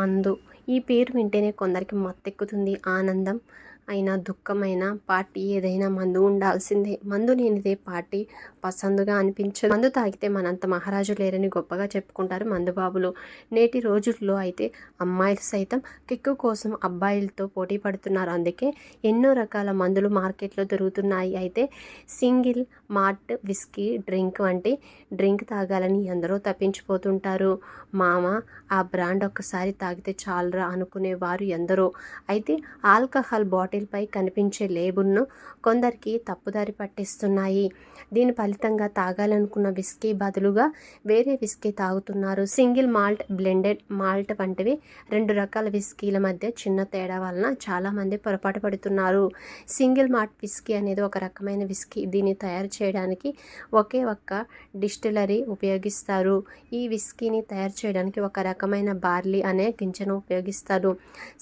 మందు. ఈ పేరు వింటేనే కొందరికి మత్తెక్కుతుంది ఆనందం. అయినా దుఃఖమైన పార్టీ ఏదైనా మందు ఉండాల్సిందే. మందు లేనిదే పార్టీ పసందుగా అనిపించదు. మందు తాగితే మనంత మహారాజు లేరని గొప్పగా చెప్పుకుంటారు మందుబాబులు. నేటి రోజుల్లో అయితే అమ్మాయిలు సైతం కిక్కు కోసం అబ్బాయిలతో పోటీ పడుతున్నారు. అందుకే ఎన్నో రకాల మందులు మార్కెట్లో దొరుకుతున్నాయి. అయితే సింగిల్ మార్ట్ విస్కీ డ్రింక్ వంటి డ్రింక్ తాగాలని ఎందరో తప్పించిపోతుంటారు. మామ ఆ బ్రాండ్ ఒక్కసారి తాగితే చాలరా అనుకునేవారు ఎందరో. అయితే ఆల్కహాల్ బాటిల్ బాటిల్పై కనిపించే లేబుల్ను కొందరికి తప్పుదారి పట్టిస్తున్నాయి. దీని ఫలితంగా తాగాలనుకున్న విస్కీ బదులుగా వేరే విస్కీ తాగుతున్నారు. సింగిల్ మాల్ట్ బ్లెండెడ్ మాల్ట్ వంటివి రెండు రకాల విస్కీల మధ్య చిన్న తేడా వలన చాలామంది పొరపాటు పడుతున్నారు. సింగిల్ మాల్ట్ విస్కీ అనేది ఒక రకమైన విస్కీ. దీన్ని తయారు చేయడానికి ఒకే ఒక్క డిస్టిలరీ ఉపయోగిస్తారు. ఈ విస్కీని తయారు చేయడానికి ఒక రకమైన బార్లీ అనే గింజను ఉపయోగిస్తారు.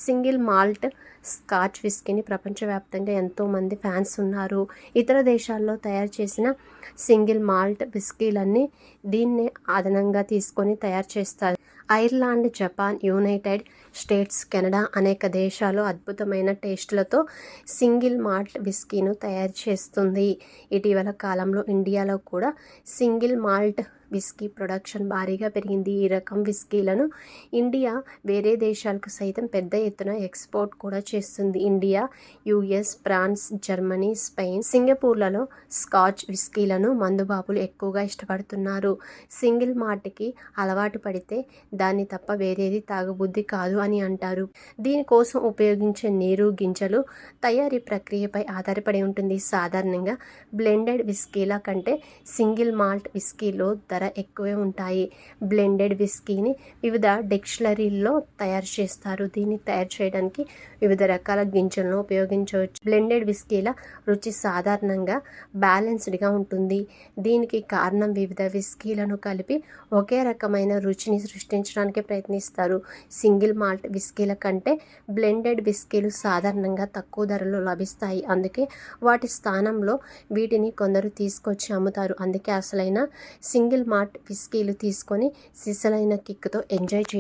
సింగిల్ మాల్ట్ స్కాచ్ విస్కీని ప్రపంచవ్యాప్తంగా ఎంతోమంది ఫ్యాన్స్ ఉన్నారు. ఇతర దేశాల్లో తయారు చేసిన సింగిల్ మాల్ట్ బిస్కీలన్నీ దీన్ని అదనంగా తీసుకొని తయారు చేస్తారు. Ireland Japan United States Canada అనేక దేశాలు అద్భుతమైన టేస్టులతో సింగిల్ మాల్ట్ విస్కీను తయారు చేస్తుంది. ఇటీవల కాలంలో ఇండియాలో కూడా సింగిల్ మాల్ట్ విస్కీ ప్రొడక్షన్ భారీగా పెరిగింది. ఈ రకం విస్కీలను ఇండియా వేరే దేశాలకు సైతం పెద్ద ఎత్తున ఎక్స్పోర్ట్ కూడా చేస్తుంది. India US France Germany Spain సింగపూర్లలో scotch విస్కీలను మందుబాబులు ఎక్కువగా ఇష్టపడుతున్నారు. సింగిల్ మార్ట్కి అలవాటు పడితే దాన్ని తప్ప వేరేది తాగబుద్ధి కాదు. అని అంటారు. దీనికోసం ఉపయోగించే నీరు గింజలు తయారీ ప్రక్రియపై ఆధారపడి ఉంటుంది. సాధారణంగా బ్లెండెడ్ విస్కీల కంటే సింగిల్ మాల్ట్ విస్కీలో ధర ఎక్కువే ఉంటాయి. బ్లెండెడ్ విస్కీని వివిధ డిక్షనరీల్లో తయారు చేస్తారు. దీన్ని తయారు చేయడానికి వివిధ రకాల గింజలను ఉపయోగించవచ్చు. బ్లెండెడ్ విస్కీల రుచి సాధారణంగా బ్యాలెన్స్డ్గా ఉంటుంది. దీనికి కారణం వివిధ విస్కీలను కలిపి ఒకే రకమైన రుచిని సృష్టించడానికి ప్రయత్నిస్తారు. సింగిల్ మాల్ట్ విస్కీల కంటే బ్లెండెడ్ విస్కీలు సాధారణంగా తక్కువ ధరలో లభిస్తాయి. అందుకే వాటి స్థానంలో వీటిని కొందరు తీసుకొచ్చి అమ్ముతారు. అందుకే అసలైన సింగిల్ మాల్ట్ విస్కీలు తీసుకొని సిసలైన కిక్తో ఎంజాయ్ చేయండి.